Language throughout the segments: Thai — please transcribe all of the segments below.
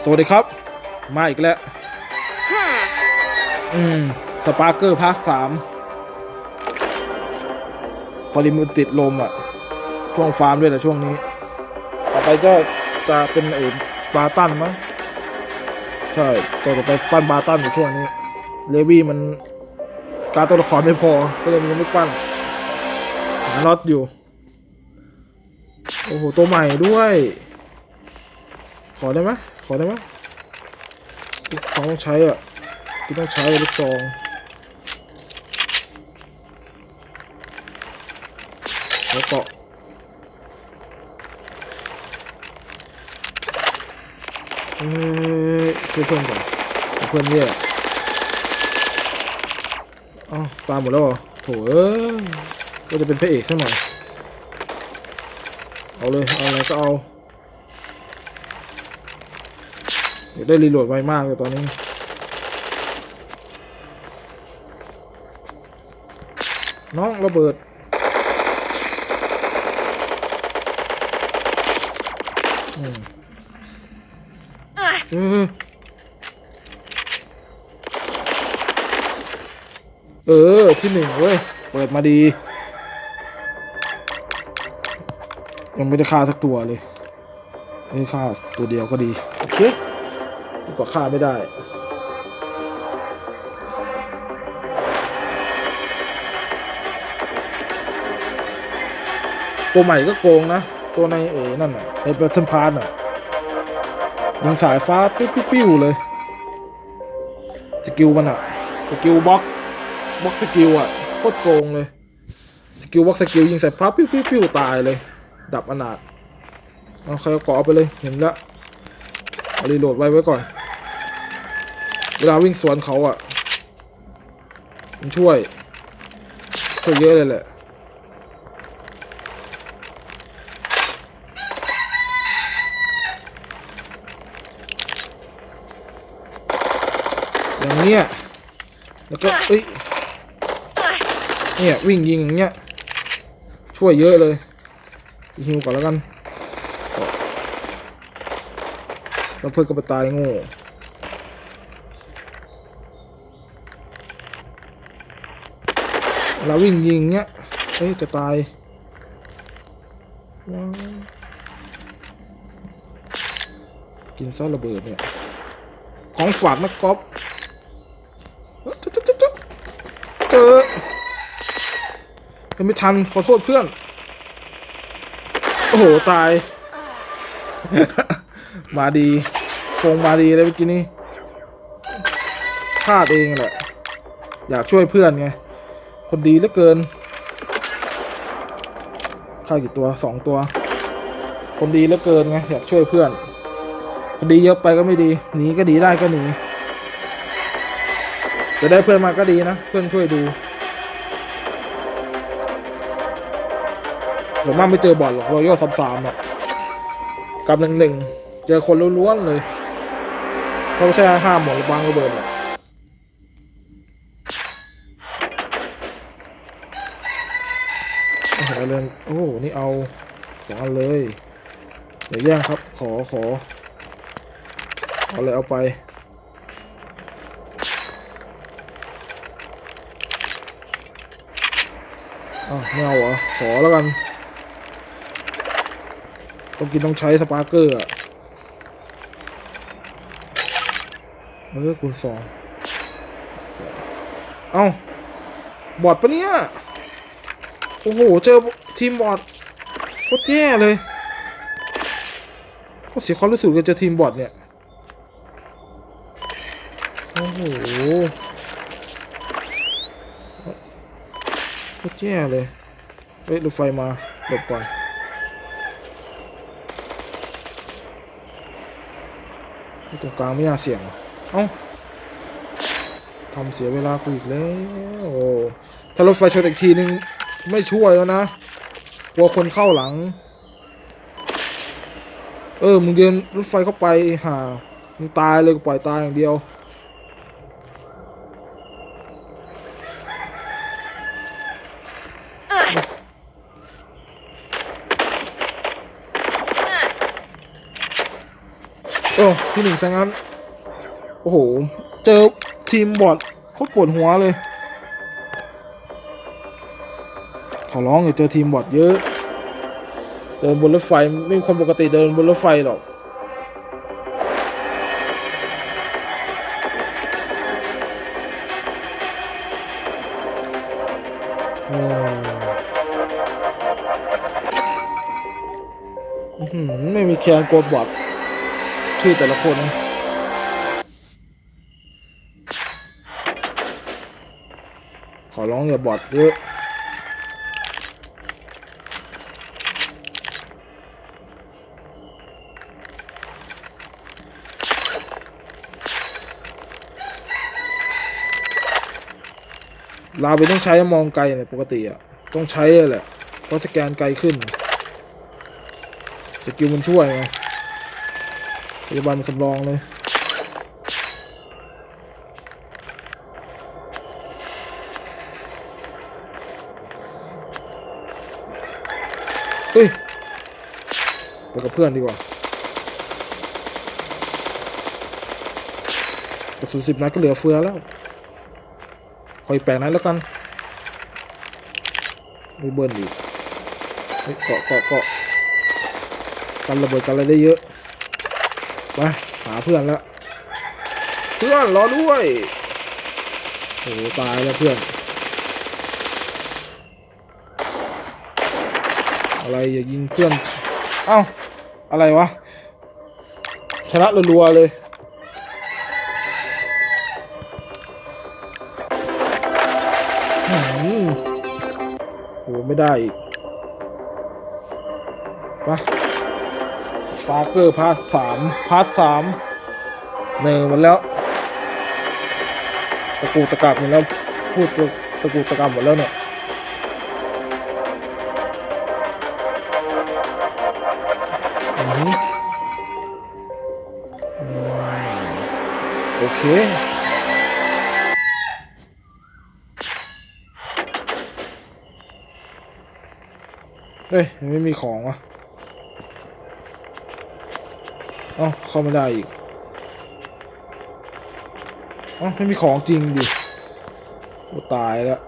สวัสดีครับ มาอีกแล้ว อืม สปาร์เกอร์ภาคสามพอดีมันติดลมอะ ช่วงฟาร์มด้วยแหละช่วงนี้ ต่อไปจะจะเป็นเอบาตันมั้ง ใช่ต่อไปปั้นบาตันในช่วงนี้ เลวี่มันการตัวละครไม่พอ ก็เลยมันยังไม่ปั้น หาล็อตอยู่ โอ้โห ตัวใหม่ด้วย ขอได้ไหม ขอได้ไหมลูกซองต้องใช้อะที่ต้องใช้ลูกซองแล้วก็เอ้ยช่วยเพื่อนก่อนเพื่อนเนี่ยอ้าวตามหมดแล้วเหรอโถเอ้ยก็จะเป็นพระเอกซะหน่อย เอาเลย เอาอะไรก็เอา อยาก ได้รีโหลดไวมากเลยตอนนี้น้องระเบิดอืมเออ เออ ที่หนึ่งเว้ย เปิดมาดี ยังไม่ได้ฆ่าสักตัวเลย เอ้ยฆ่าตัวเดียวก็ดี โอเคดี กว่าฆ่าไม่ได้ ตัวใหม่ก็โกงนะ ตัวในเอนั่นน่ะในแบทเทิลพาร์น่ะยิงสายฟ้าปิ้วปิ้วปิ้วเลย สกิลมันอะสกิลบล็อกบล็อกสกิลอะโคตรโกงเลย สกิลบล็อกสกิลยิงสายฟ้าปิ้วปิ้วปิ้วตายเลย ดับอนาถเอาใครเอาเกาะไปเลยเห็นแล้ว รีโหลดไว้ไว้ก่อน เวลาวิ่งสวนเขาอะ มันช่วย ช่วยเยอะเลยแหละอย่างเนี้ย แล้วก็เอ้ย เนี่ย วิ่งยิงอย่างเงี้ย ช่วยเยอะเลยฮิวก่อนแล้วกัน แล้วเพื่อนก็ไปตายโง่เวลาวิ่งยิงเงี้ยเฮ้ยจะตายว้าวกินซะระเบิดเนี่ย ของฝากนะก๊อฟเอ้ยจุ๊บจุ๊บจุ๊บจุ๊บเจอยังไม่ทัน ขอโทษเพื่อน โอ้โห ตาย มาดีฟงมาดีเลยเมื่อกี้นี้พลาดเองแหละ อยากช่วยเพื่อนไง คนดีเหลือเกินฆ่ากี่ตัวสองตัว คนดีเหลือเกินไงอยากช่วยเพื่อน คนดีเยอะไปก็ไม่ดี หนีก็ดีได้ก็หนีจะได้เพื่อนมาก็ดีนะ เพื่อนช่วยดูส่วนมากไม่เจอบอลหรอกรอยัลซับสามอะกับหนึ่งหนึ่ง เจอคนล้วนๆเลยเขาใช่ห้ามหมดวางระเบิดอะโอ้โหเลยโอ้นี่เอาสองอันเลยเดี๋ยวแย่งครับ ขอขอเอาเลยเอาไปอะไม่เอาเหรอขอแล้วกันต้องกินต้องใช้สปาร์เกอร์อะ เออคูณสองเอ้า บอดปะเนี่ย โอ้โห เจอทีมบอดโคตรแย่เลยก็เสียความรู้สึกกับเจอทีมบอดเนี่ย โอ้โหโคตรแย่เลย เฮ้ยรถไฟมาหลบก่อนตรงกลางไม่น่าเสี่ยงว่ะ เอ้าทำเสียเวลากูอีกแล้วโอ้ถ้ารถไฟชนอีกทีนึงไม่ช่วยแล้วนะ กลัวคนเข้าหลัง เออ มึงเดินรถไฟเข้าไปหามึงตายเลยกูปล่อยตายอย่างเดียวเออที่หนึ่งซะงั้น โอ้โห เจอทีมบอดโคตรปวดหัวเลย ขอร้องอย่าเจอทีมบอดเยอะ เดินบนรถไฟไม่มีคนปกติเดินบนรถไฟหรอกอืมไม่มีแคนกลัวบอดชื่อแต่ละคน อร้องอย่าบอดเยอะลาไปต้องใช้มองไกลเนี่ยปกติอะต้องใช้แหละเพราะสแกนไกลขึ้น สกิลมันช่วยไงปัจจุบันมันสำรองเลย ไปกับเพื่อนดีกว่ากระสุนสิบนัดก็เหลือเฟือแล้ว คอยแปลนั้นแล้วกัน ไม่เบิ้ลอีเกาะเกาะเกาะกันระเบิดกันอะไรได้เยอะ ไป หาเพื่อนแล้ว เพื่อนรอด้วย โอ้ตายแล้วเพื่อน อะไรอย่ายิงเพื่อน เอ้า อะไรวะ ชนะรัวๆเลยอืมโหไม่ได้อีกไปสปาร์เกอร์พาร์ทสามพาร์ทสามเนอมันแล้ว ตะกูตะกักหมดแล้ว พูดตะกูตะกักหมดแล้วเนี่ย โอเคเอ้ยยังไม่มีของวะเอ้าเข้าไม่ได้อีกเอ้าไม่มีของจริงดิโอ้ตายแล้ว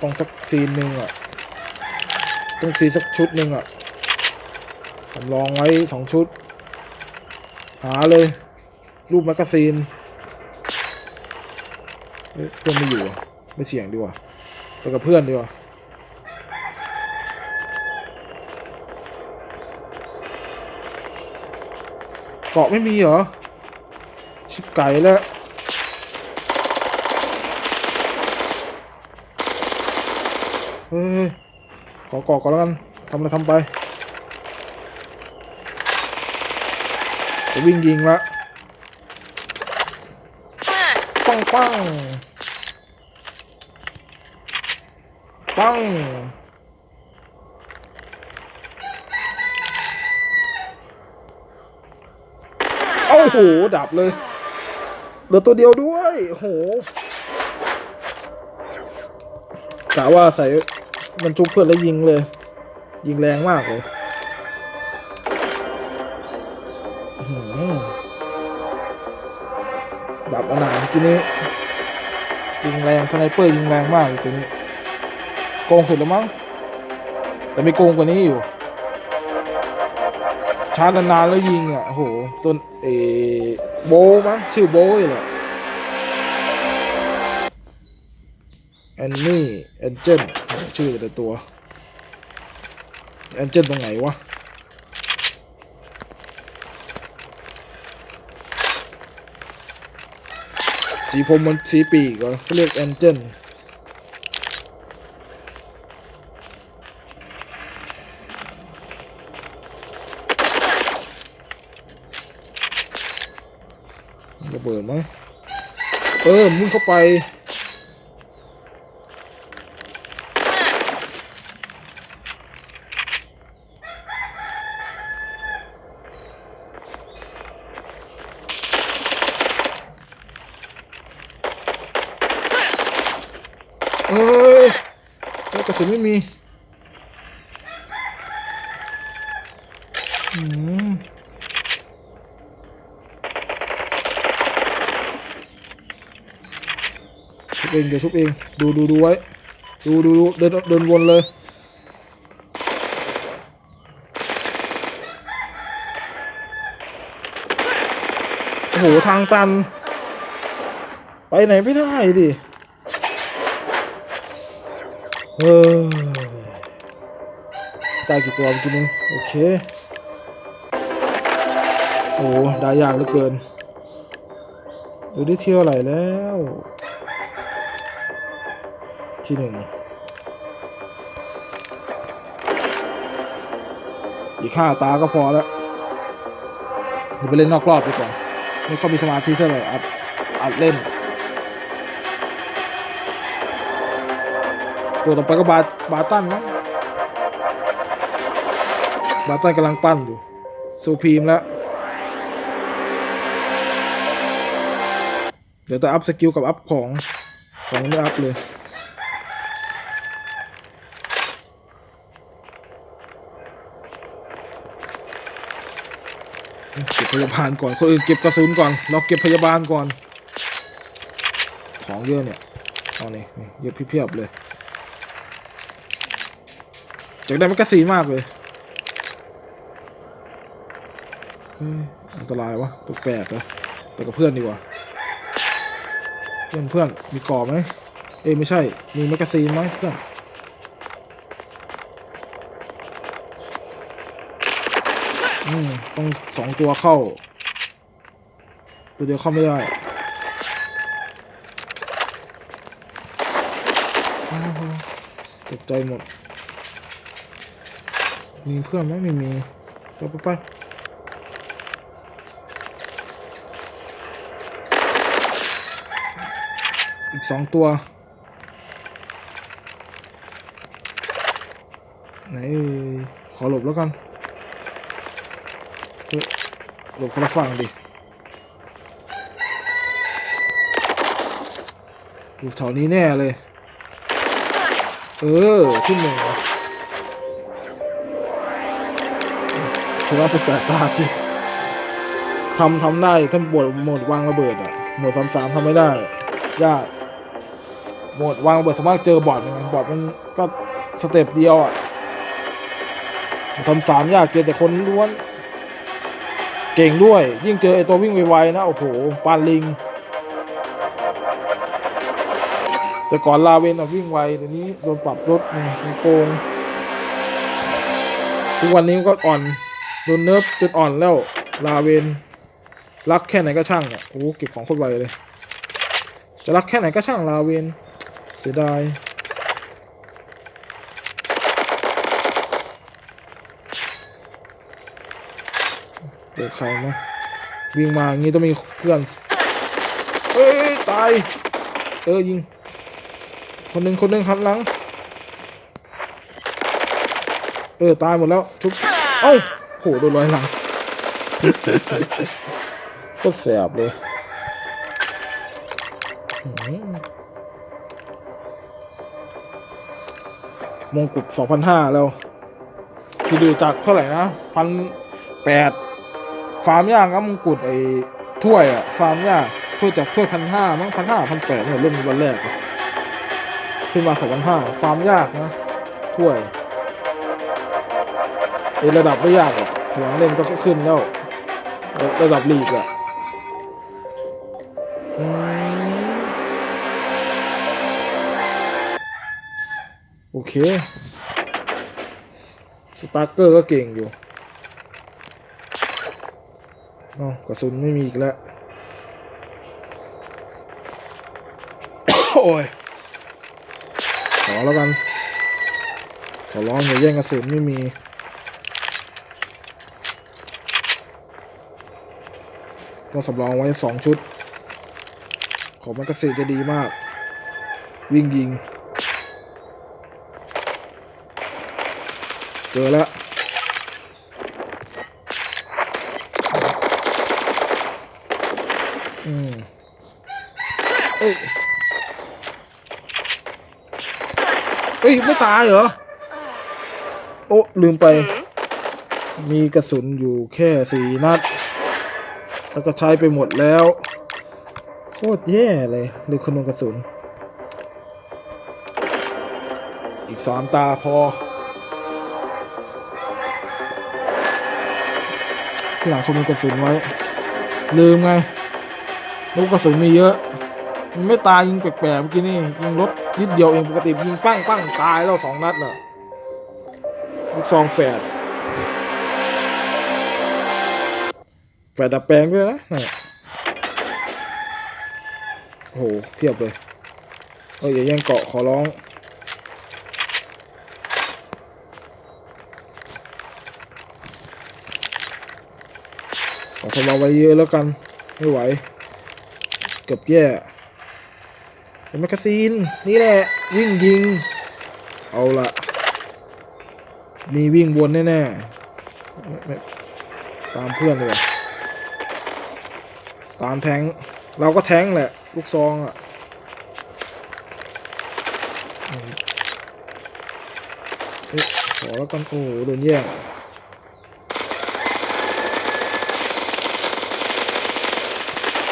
ต้องสักซีนหนึ่งอะ ต้องซีนสักชุดหนึ่งอะำรองไว้สองชุด หาเลย รูปแมกกาซีนเอ้ยเพื่อนไม่อยู่ ไม่เสี่ยงดีกว่าไปกับเพื่อนดีกว่าเกาะไม่มีเหรอ ชิบไก่แล้วเฮ้ยขอเกาะก่อนแล้วกันทำอะไรทำไป จะวิ่งยิงละปังปังปังโอ้โห ดับเลยเหลือตัวเดียวด้วยโอ้โหกะว่าใส่มันจุกเพื่อนแล้วยิงเลย ยิงแรงมากเลย ดับอนาถเมื่อกี้นี้ยิงแรงสไนเปอร์ยิงแรงมากตัวนี้โกงสุดแล้วมั้งแต่ไม่โกงกว่านี้อยู่ ชาร์จนานๆแล้วยิงอะโอ้โหต้นเอโบมั้งชื่อโบอยู่แหละแอนนี่แอนเจนชื่อแต่ตัวแอนเจนตรงไหนวะ สีผมมันสีปีกเหรอเขาเรียกแอนเจนระเบิดไหมเออมึงเข้าไป เอ้ยแล้วกระสุนไม่มี อืม บเองเดี๋ยวชุบเองดูดูดูไว้ดูดูดูเดินเดินวนเลยโอ้โหทางตัน ไปไหนไม่ได้ดิเออตายกี่ตัวเมื่อกี้นี้โอเคโอ้โหได้ยากเหลือเกินดี๋ยวได้เที่ยวไหลแล้ว ที่หนึ่งอีกห้าตาก็พอแล้วเดี๋ยวไปเล่นนอกรอบดีกว่า ไม่ค่อยมีสมาธิเท่าไหร่อัดอัดเล่น ตัวต่อไปก็บาบาตันมั้งบาตันกำลังปั้นอยู่ซูพีมแล้ว เดี๋ยวจะอัพสกิลกับอัพของของยังไม่อัพเลย เก็บ พยาบาลก่อน คนอื่นเก็บกระสุนก่อน เราเก็บพยาบาลก่อน ของเยอะเนี่ย เอาเนี่นี่เยอะเพียบเลยจากได้แมกกาซีนมากเลยอันตรายวะแปลกๆเหรอไปกับเพื่อนดีกว่า เพื่อนเพื่อนมีกรอบไหม เอ้ไม่ใช่ มีแมกกาซีนไหมเพื่อน อืมต้องสองตัวเข้า ตัวเดียวเข้าไม่ได้ตกใจหมด มีเพื่อนไหมไม่มีไปไปไปอีกสองตัว ไหนขอหลบแล้วกัน หลบคนละฝั่งดิอยู่แถวนี้แน่เลย เออขึ้นหนึ่งชนะสิบแปดตาจิทำทำได้ถ้านบทโหมดวางระเบิดอะหมดสามสามทำไม่ได้ยากหมดวางระเบิดสามารถเจอบอทยังไงบอทมันก็สเต็ปเดียวอะสามสามยากเกินแต่คนล้วน เก่งด้วย ยิ่งเจอไอตัววิ่งไวๆนะ โอ้โห ปานลิง แต่ก่อนลาเวนอะวิ่งไวเดี๋ยวนี้โดนปรับลดไงมันโกง ทุกวันนี้ก็อ่อน โดนเนิร์ฟจนอ่อนแล้ว ลาเวนรักแค่ไหนก็ช่างอะโอ้โหเก็บของโคตรไวเลย จะรักแค่ไหนก็ช่างลาเวนเสียดาย จอใครไหมวิ่งมาอย่างนี้ต้องมีเพื่อนเอ้ยตาย เออยิง คนหนึ่งคนหนึ่งหันหลัง เออตายหมดแล้วชุบเอ้าโหโดนร้อยหลังโคตรแสบเลยมงกุฎสองพันห้าแล้วพี่ดูจากเท่าไหร่นะพันแปด ฟาร์มยากครับมงกุฎไอ้ถ้วยอะฟาร์มยากถ้วยจากถ้วยพันห้ามั้งพันห้าพันแปดเนี่ยเริ่มวันแรกขึ้นมาสองพันห้าฟาร์มยากนะถ้วยไอ้ระดับไม่ยากหรอกขยันเล่นก็ขึ้นแล้วระระดับลีกอะโอเค สตาร์เกอร์ก็เก่งอยู่ กระสุนไม่มีอีกแล้ว โอ้ย ขอแล้วกัน ขอร้องอย่าแย่งกระสุนไม่มีต้องสำรองไว้สองชุด ของมันเกษตรจะดีมาก วิ่งยิง เจอแล้ว อืมเอ้ ยเอ้ยไม่ตายเหรอ โอ้ลืมไป มีกระสุนอยู่แค่สี่นัด แล้วก็ใช้ไปหมดแล้ว โคตรแย่เลยดูคนนกระสุน อีกสามตาพอ ที่หลังคนมีกระสุนไว้ ลืมไงลูกกระสุนมีเยอะ มันไม่ตายยิงแปลกๆเมื่อกี้นี่ยิงรถนิดเดียวเองปกติยิงปั้งปั้งตายแล้วสองนัดน่ะลูกซองแฝดแฝดดับแปลงด้วยนะโอ้โหเพียบเลยเอออย่าแย่งเกาะขอร้องขอสมาไว้เยอะแล้วกัน ไม่ไหว เกือบแย่ เห็นแมกกาซีน นี่แหละ วิ่งยิง เอาละมีวิ่งวนแน่ๆไม่ไม่ตามเพื่อนเลยตามแทง เราก็แทงแหละ ลูกซองอะอืมเอ๊ะขอแล้วกันโอ้โหโดนแย่ง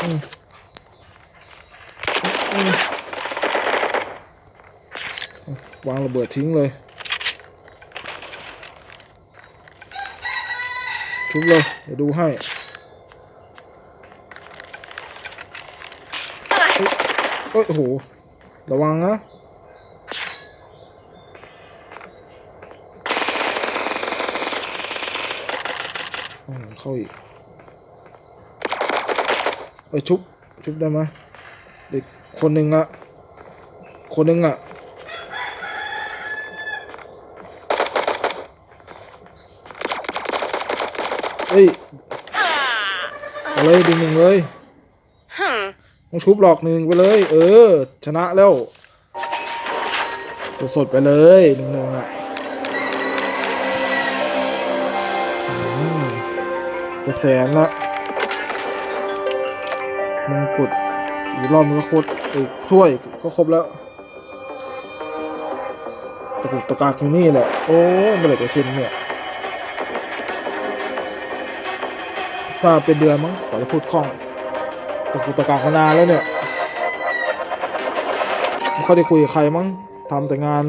อืมอืม วางระเบิดทิ้งเลย ชุบเลย เดี๋ยวดูให้เอ้ยโอ้โห ระวังนะเอาหลังเข้าอีก เอ้ยชุบ ชุบได้ไหมเด็กคนหนึ่งอะคนหนึ่งอะ เฮ้ยเอาเลยดึงหนึ่งเลยต้องชุบหลอกหนึ่งไปเลย เออ ชนะแล้ว สดๆไปเลยหนึ่งหนึ่งอะจะแสนละมงกุฎอีกรอบมันก็โคตรอีกถ้วยก็ครบแล้วตะกุกตะกากอยู่นี่แหละ โอ้ยเมื่อไหร่จะชินเนี่ย ถ้าเป็นเดือนมั้งขอจะพูดคล่องตะกุตะกากมานานแล้วเนี่ยไม่ค่อยได้คุยกับใครมั้งทำแต่งาน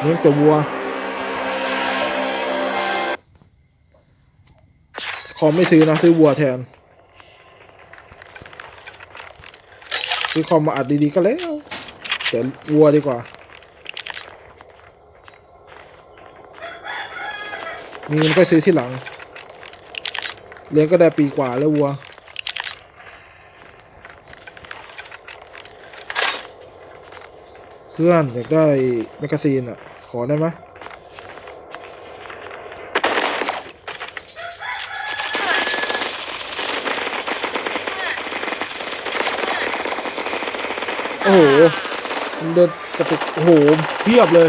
เลี้ยงแต่วัว คอมไม่ซื้อนะซื้อวัวแทน ซื้อคอมมาอัดดีๆก็แล้ว แต่วัวดีกว่า มีเงินก็ซื้อที่หลัง เลี้ยงก็ได้ปีกว่าแล้ววัว เพื่อนอยากได้แมกกาซีนอะ ขอได้ไหมโอ้โหมันเดินกระตุกโอ้โหเพียบเลย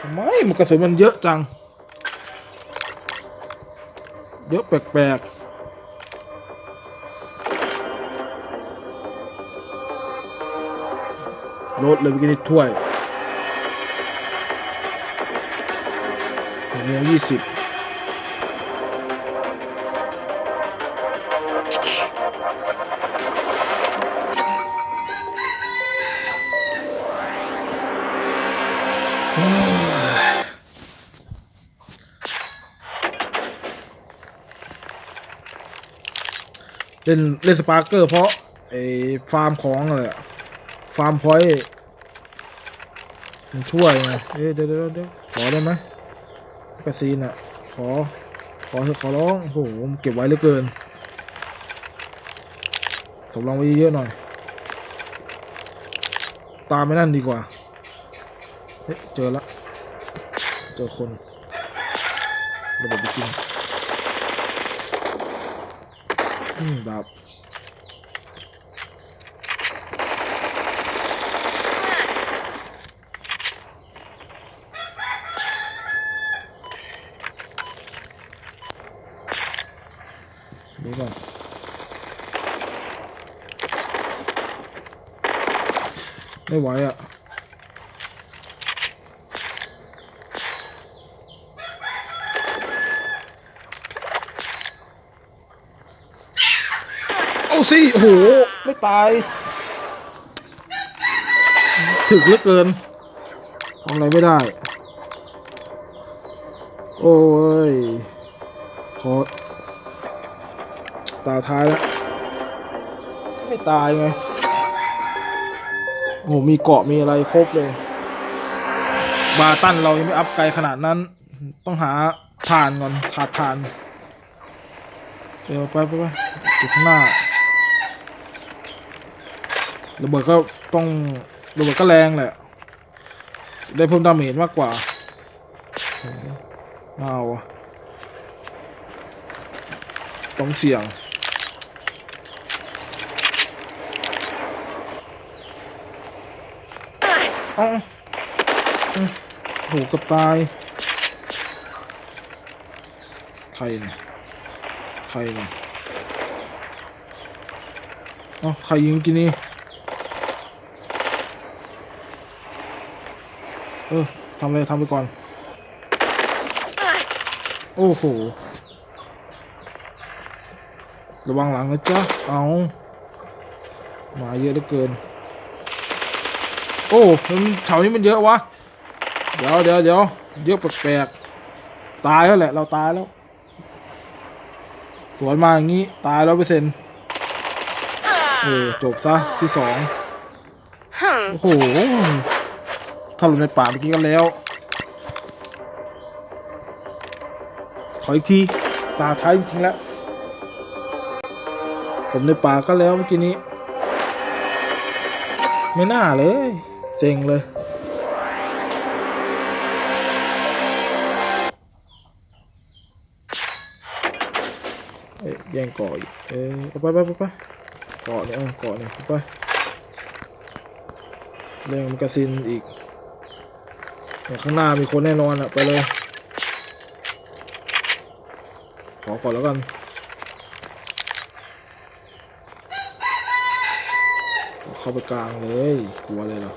ทำไมมันกระสุนมันเยอะจัง เยอะแปลกๆรถเลยวิกินี่ถ้วยหกโมงยี่สิบ เล่นเล่นสปาร์เกอร์ เพราะไอ้ฟาร์มของอะไรอะฟาร์มพอยต์มันช่วยไงเอ๊ะเดี๋ยวเดี๋ยวเดี๋ยวขอได้ไหมกระซีนอะขอ ขอเถอขอร้องโอ้โหเก็บไว้เหลือเกินสำรองไว้เยอะหน่อย ตามไม่นั่นดีกว่าเฮ้ยเจอละ เจอคนระเบิดไปกิน อืมดาบนี่ก่อนไม่ไหวอะ เอา สิโอ้โห ไม่ตาย ถึกเหลือเกินทำอะไรไม่ได้ โอ้ยขอตาท้ายแล้ว ไม่ตายไง โอ้โหมีเกาะมีอะไรครบเลย บาตันเรายังไม่อัพไกลขนาดนั้น ต้องหาผ่านก่อนขาดผ่าน เดี๋ยวไปไปไปเก็บข้างหน้า ระเบิดก็ต้องระเบิดก็แรงแหละ ได้เพิ่มดาเมจมากกว่าโอ้โหน่าเอาอะต้องเสี่ยงเอ้าอืมโหกับตาย ใครเนี่ย ใครเนี่ยอ้าใครยิงกินนี่ เออทำอะไรทำไปก่อน โอ้โห ระวังหลังนะจ๊ะ เอามาเยอะเหลือเกิน โอ้มันแถวนี้มันเยอะวะ เดี๋ยวเดี๋ยวเดี๋ยวเยอะแปลกๆตายแล้วแหละ เราตายแล้ว สวนมาอย่างนี้ ตายร้อยเปอร์เซ็นต์เออจบซะที่สอง Hmm. โอ้โห ถ้าหลุดในป่าเมื่อกี้ก็แล้ว ขออีกทีตาท้ายจริงๆแล้ว ผมในป่าก็แล้วเมื่อกี้นี้ ไม่น่าเลย เจ๋งเลยเอ้ยแย่งเกาะอีกเอ้ยเอไปไปไปไปเกาะเนี่ยเกาะเนี่ยไปแรงมันกระซินอีก ข้างหน้ามีคนแน่นอนอะไปเลย ขอก่อนแล้วกันเข้าไปกลางเลย กลัวเลยเหรอ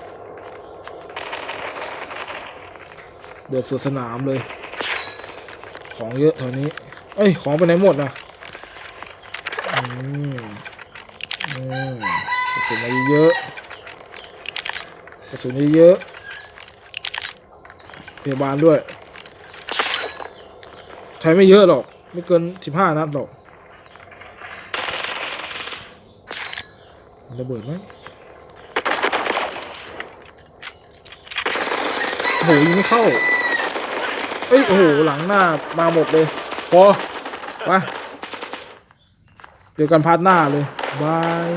เดือดสวนสนามเลย ของเยอะแถวนี้ เอ้ย ของไปไหนหมดนะอืมอืมกระสุนมาเยอะกระสุนเยอะ พยาบาลด้วย ใช้ไม่เยอะหรอก ไม่เกินสิบห้านัดหรอกระเบิดไหมโอ้โหยิงไม่เข้า เอ้ย โอ้โห หลังหน้ามาหมดเลย พอ ไปเจอกันพาร์ทหน้าเลย บาย